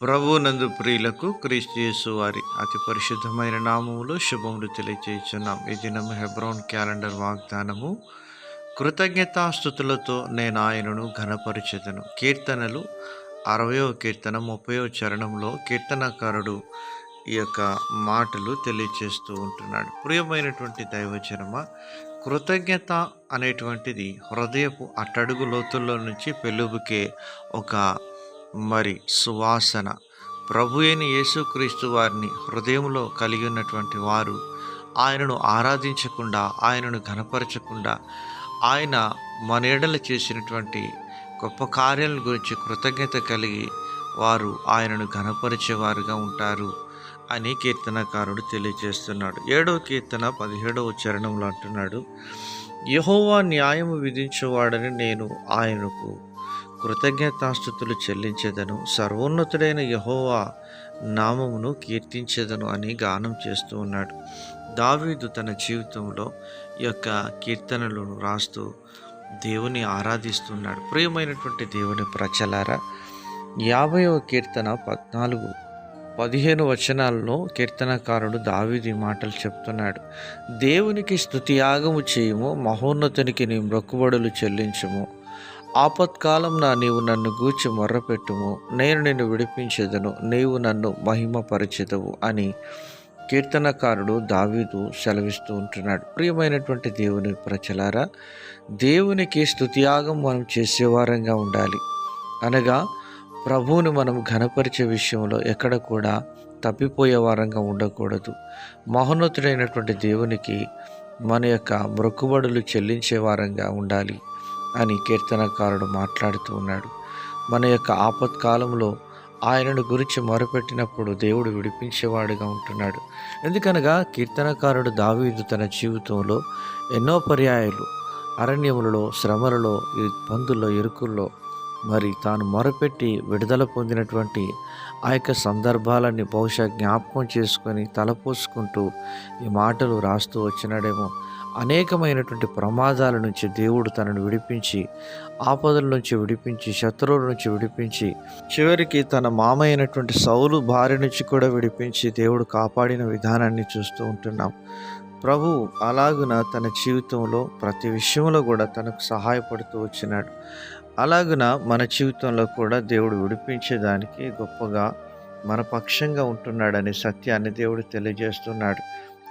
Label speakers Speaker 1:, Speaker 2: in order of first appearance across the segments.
Speaker 1: ప్రభు నందు ప్రియులకు క్రీస్తు వారి అతి పరిశుద్ధమైన నామములు శుభములు తెలియచేస్తున్నాం ఈ దినం హెబ్రోన్ క్యాలెండర్ వాగ్దానము కృతజ్ఞతాస్థుతులతో నేను ఆయనను ఘనపరిచెదను. కీర్తనలు అరవయో కీర్తన ముప్పయో చరణంలో కీర్తనకారుడు ఈ యొక్క మాటలు తెలియచేస్తూ ఉంటున్నాడు. ప్రియమైనటువంటి దైవజనమ కృతజ్ఞత అనేటువంటిది హృదయపు అట్టడుగు లోతుల్లో నుంచి పెళ్ళుబుకే ఒక మరి సువాసన. ప్రభు అయిన యేసుక్రీస్తు వారిని హృదయంలో కలిగి ఉన్నటువంటి వారు ఆయనను ఆరాధించకుండా ఆయనను ఘనపరచకుండా ఆయన మన ఎడల చేసినటువంటి గొప్ప కార్యాల గురించి కృతజ్ఞత కలిగి వారు ఆయనను ఘనపరిచేవారుగా ఉంటారు అని కీర్తనకారుడు తెలియజేస్తున్నాడు. ఏడవ కీర్తన పదిహేడవ చరణంలో అంటున్నాడు యహోవా న్యాయము విధించేవాడని నేను ఆయనకు కృతజ్ఞతాస్థుతులు చెల్లించేదను సర్వోన్నతుడైన యహోవా నామమును కీర్తించేదను అని గానం చేస్తూ ఉన్నాడు. దావీదు తన జీవితంలో ఈ యొక్క కీర్తనలను రాస్తూ దేవుని ఆరాధిస్తున్నాడు. ప్రియమైనటువంటి దేవుని ప్రచలారా యాభైవ కీర్తన పద్నాలుగు పదిహేను వచనాల్లో కీర్తనకారుడు దావీది మాటలు చెప్తున్నాడు. దేవునికి స్థుతియాగము చేయము మహోన్నతునికి నీ మొక్కుబడులు చెల్లించము. ఆపత్కాలంన నీవు నన్ను గూర్చి మొర్రపెట్టుము. నేను నిన్ను విడిపించేదను. నీవు నన్ను మహిమపరిచెదవు అని కీర్తనకారుడు దావీదు సెలవిస్తూ ఉంటున్నాడు. ప్రియమైనటువంటి దేవుని ప్రజలారా దేవునికి స్థుతియాగం మనం చేసేవారంగా ఉండాలి. అనగా ప్రభువుని మనం ఘనపరిచే విషయంలో ఎక్కడ కూడా తప్పిపోయే వారంగా ఉండకూడదు. మహోన్నతుడైనటువంటి దేవునికి మన యొక్క మొక్కుబడులు చెల్లించే వారంగా ఉండాలి. అని కీర్తనకారుడు మాట్లాడుతూ ఉన్నాడు. మన యొక్క ఆపత్కాలంలో ఆయనను గురించి మొరపెట్టినప్పుడు దేవుడు విడిపించేవాడుగా ఉంటున్నాడు. ఎందుకనగా కీర్తనకారుడు దావీదు తన జీవితంలో ఎన్నో పర్యాయాలు అరణ్యములలో శ్రమలలో ఇబ్బందుల్లో ఇరుకుల్లో మరి తాను మొరపెట్టి విడుదల పొందినటువంటి ఆ యొక్క సందర్భాలన్నీ బహుశా జ్ఞాపకం చేసుకొని తలపోసుకుంటూ ఈ మాటలు రాస్తూ వచ్చినాడేమో. అనేకమైనటువంటి ప్రమాదాల నుంచి దేవుడు తనను విడిపించి ఆపదల నుంచి విడిపించి శత్రువుల నుంచి విడిపించి చివరికి తన మామ అయినటువంటి సౌలు భార్య నుంచి కూడా విడిపించి దేవుడు కాపాడిన విధానాన్ని చూస్తూ ఉంటున్నాం. ప్రభు అలాగున తన జీవితంలో ప్రతి విషయంలో కూడా తనకు సహాయపడుతూ వచ్చినాడు. అలాగున మన జీవితంలో కూడా దేవుడు విడిపించేదానికి గొప్పగా మన పక్షంగా ఉంటున్నాడనే సత్యాన్ని దేవుడు తెలియజేస్తున్నాడు.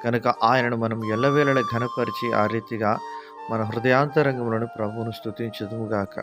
Speaker 1: కనుక ఆయనను మనం ఎల్లవేళలా ఘనపరిచి ఆ రీతిగా మన హృదయాంతరంగంలోని ప్రభువును స్థుతించదుముగాక